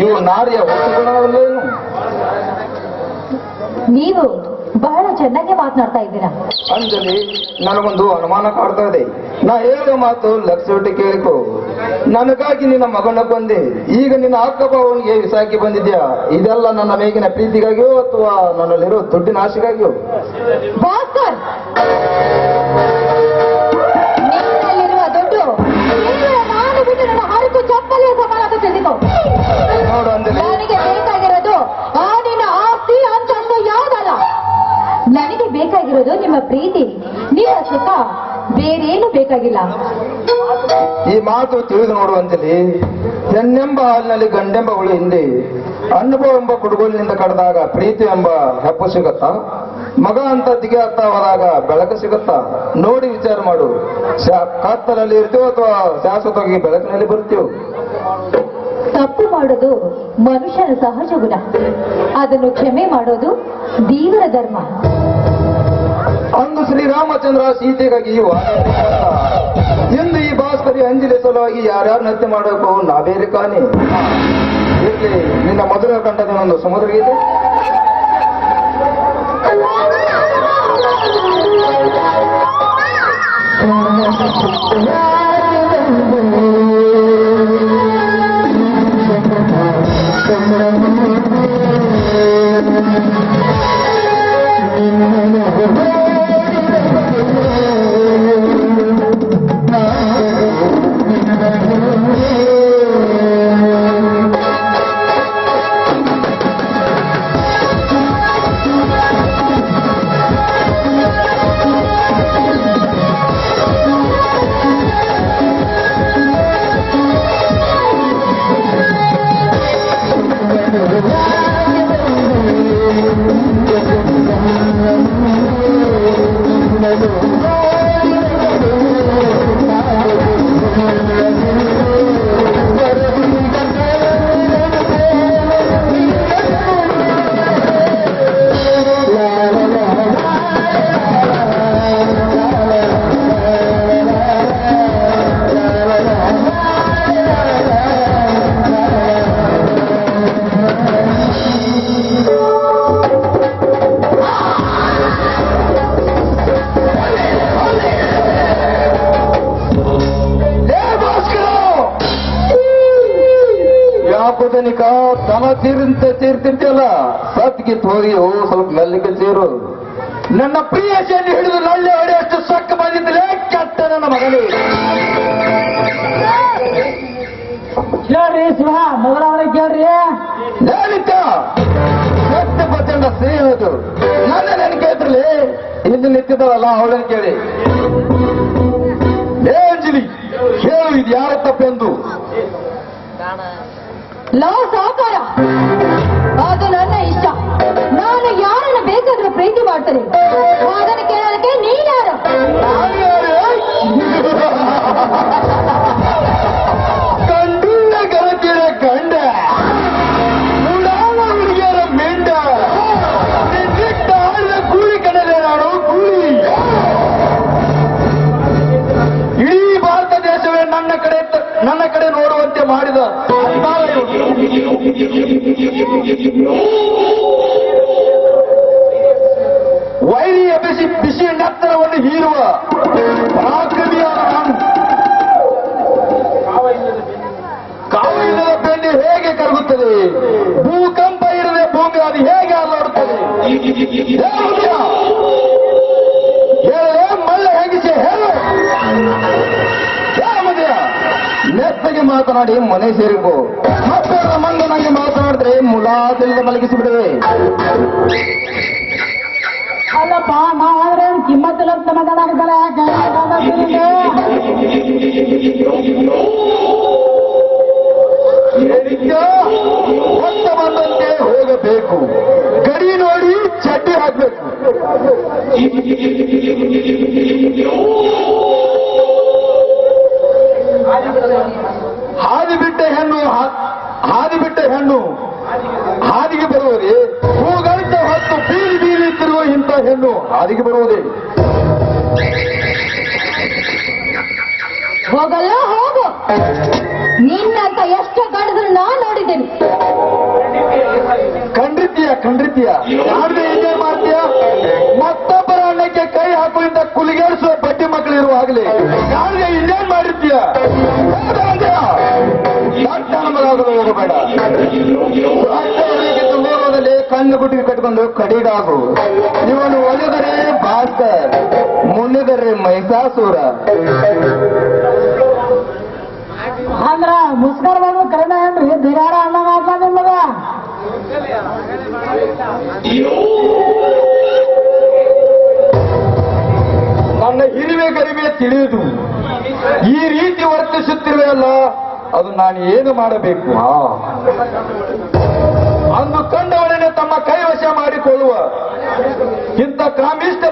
ಇವು ನಾರಿಯ ಹೊತ್ತು ಗುಣವಲ್ಲೇನು ನೀವು ಬಹಳ ಚೆನ್ನಾಗಿ ಮಾತನಾಡ್ತಾ ಇದ್ದೀರಾ. ಅಂಜಲಿ ನನಗೊಂದು ಅನುಮಾನ ಕಾಡ್ತಾ ಇದೆ. ನಾ ಹೇಳೋ ಮಾತು ಲಕ್ಷವಿಟ್ಟು ಕೇಳಿಕೊ. ನನಗಾಗಿ ನಿನ್ನ ಮಗನ ಬಂದೆ ಈಗ ನಿನ್ನ ಅಕ್ಕ ಭಾವನಿಗೆ ವಿಸಾಕಿ ಬಂದಿದ್ಯಾ? ಇದೆಲ್ಲ ನನ್ನ ಮೇಗಿನ ಪ್ರೀತಿಗಾಗಿಯೋ ಅಥವಾ ನನ್ನಲ್ಲಿರೋ ದುಡ್ಡಿನ ಆಶೆಗಾಗಿಯೋ ಭಾಸ್ಕರ್ ಬೇಕಾಗಿಲ್ಲ ಈ ಮಾತು ತಿಳಿದು ನೋಡುವಂತಲ್ಲಿ ಹೆಣ್ಣೆಂಬ ಹಾಲಿನಲ್ಲಿ ಗಂಡೆಂಬ ಹುಳಿ ಹಿಂದೆ ಅನುಭವ ಎಂಬ ಕುಡುಗೋಲಿನಿಂದ ಕಡಿದಾಗ ಪ್ರೀತಿ ಎಂಬ ಹೆಪ್ಪು ಸಿಗತ್ತಾ? ಮಗ ಅಂತ ದಿಗೆ ಹತ್ತ ಹೋದಾಗ ಬೆಳಕು ಸಿಗುತ್ತಾ? ನೋಡಿ ವಿಚಾರ ಮಾಡು. ಕತ್ತಲಲ್ಲಿ ಇರ್ತೀವೋ ಅಥವಾ ಶಾಶ್ವತವಾಗಿ ಬೆಳಕಿನಲ್ಲಿ ಬರ್ತೀವೋ? ತಪ್ಪು ಮಾಡೋದು ಮನುಷ್ಯನ ಸಹಜ ಗುಣ. ಅದನ್ನು ಕ್ಷಮೆ ಮಾಡೋದು ದೇವರ ಧರ್ಮ. ಅಂದು ಶ್ರೀರಾಮಚಂದ್ರ ಸೀತೆಗಾಗಿ ಎಂದು ಈ ಭಾಸ್ಕರಿ ಅಂಜಲಿ ಸಲುವಾಗಿ ಯಾರ್ಯಾರು ನೃತ್ಯ ಮಾಡಬೇಕು ನಾವೇರಿ ಕಾನಿ ಇಲ್ಲಿ ನಿನ್ನ ಮಧುರ ಕಂಠದ ಒಂದು ಸಮುದ್ರ ಇದೆ. ಏ ಯಾಕೋ ತನ ತೀರಂತ ತೀರ್ತಿರ್ತಿಯಲ್ಲ ಸತ್ಗಿತ್ ಹೋಗಿ ಓ ಸ್ವಲ್ಪ ಮೆಲ್ಲಿಗೆ ಸೇರು. ನನ್ನ ಪ್ರಿಯ ಶೈಲಿ ಹಿಡಿದು ನಳ್ಳಿ ಹೊಡೆಯಷ್ಟು ಸಕ್ಕ ಬಂದಿದ್ದಲೇ ಕೆಟ್ಟ ನನ್ನ ಮಗನೇ. ಕೇಳ್ರಿ ಶಿವ ಮೊದಲವ್ರಿಗೆ ಕೇಳ್ರಿ. ಹೇಳಿದ್ದ ಸತ್ಯ ಪ್ರಚಂಡ ಶ್ರೀಹದು ನನ್ನ ನನ್ ಕೇಳ್ತಿರ್ಲಿ ಇಲ್ಲಿ ನಿಂತಿದ್ದವಲ್ಲ ಅವಳನ್ನು ಕೇಳಿ. ಹೇಳಿ ಹೇಳು ಇದು ಯಾರ ತಪ್ಪೆಂದು? ಲವ್ ಸಾಕಾರ? ಅದು ನನ್ನ ಇಷ್ಟ. ನಾನು ಯಾರನ್ನ ಬೇಕಾದ್ರೂ ಪ್ರೀತಿ ಮಾಡ್ತೇನೆ. ಅದನ್ನು ಕೇಳೋದಕ್ಕೆ ನೀನ್ಯಾರು ನನ್ನ ಕಡೆ ನೋಡುವಂತೆ ಮಾಡಿದ ಇವನು. ವೈರಿಯ ಮಾತನಾಡಿ ಮನೆ ಸೇರಿಕೋ ಮತ್ತೆ ಮಂಗ ನಂಗೆ ಮಾತನಾಡಿದ್ರೆ ಮುಲಾದಿಲ್ಲ ಮಲಗಿಸಿ ಬಿಡುವೆ ಅಲ್ಲಪ್ಪ ನಾವಾದ್ರೆ ಕಿಮ್ಮತ್ತಿಲ್ಲ ಹೊತ್ತ ಬಂದಂತೆ ಹೋಗಬೇಕು. ಗಡಿ ನೋಡಿ ಚಡ್ಡಿ ಹಾಕ್ಬೇಕು. ಮನೆಯನ್ನು ಹಾದಿಗೆ ಬರುವುದೇ. ಹೋಗಲ್ಲ ಹೋಗು. ನಿನ್ನಂತ ಎಷ್ಟು ಗಂಡದ್ರು ನಾ ನೋಡಿದ್ದೇನೆ. ಖಂಡಿತೀಯ ಖಂಡಿತೀಯ. ಗುಟ್ಟಿಗೆ ಕಟ್ಕೊಂಡು ಕಡಿಡಾಗು. ಇವನು ಒಲಿದರೆ ಭಾಸ್ಕರ್ ಮುನ್ನಿದರೆ ಮೈಸಾಸುರ. ಅಂದ್ರ ಮುಸ್ಕರ್ ಬಾಬು ಕರೆನ ಏನ್ರಿ ಬಿಗಾರ ಅನ್ನ ಮಾತ ನಿಮ್ಮದ ನನ್ನ ಹಿರಿಮೆ ಗರಿಮೆ ತಿಳಿಯುದು ಈ ರೀತಿ ವರ್ತಿಸುತ್ತಿರುವೆಯಲ್ಲ ಅದು ನಾನು ಏನು ಮಾಡಬೇಕು. ಅಂದು ಕೈವಶ ಮಾಡಿಕೊಳ್ಳುವ ಇಂಥ ಕಾಮಿಷ್ಟ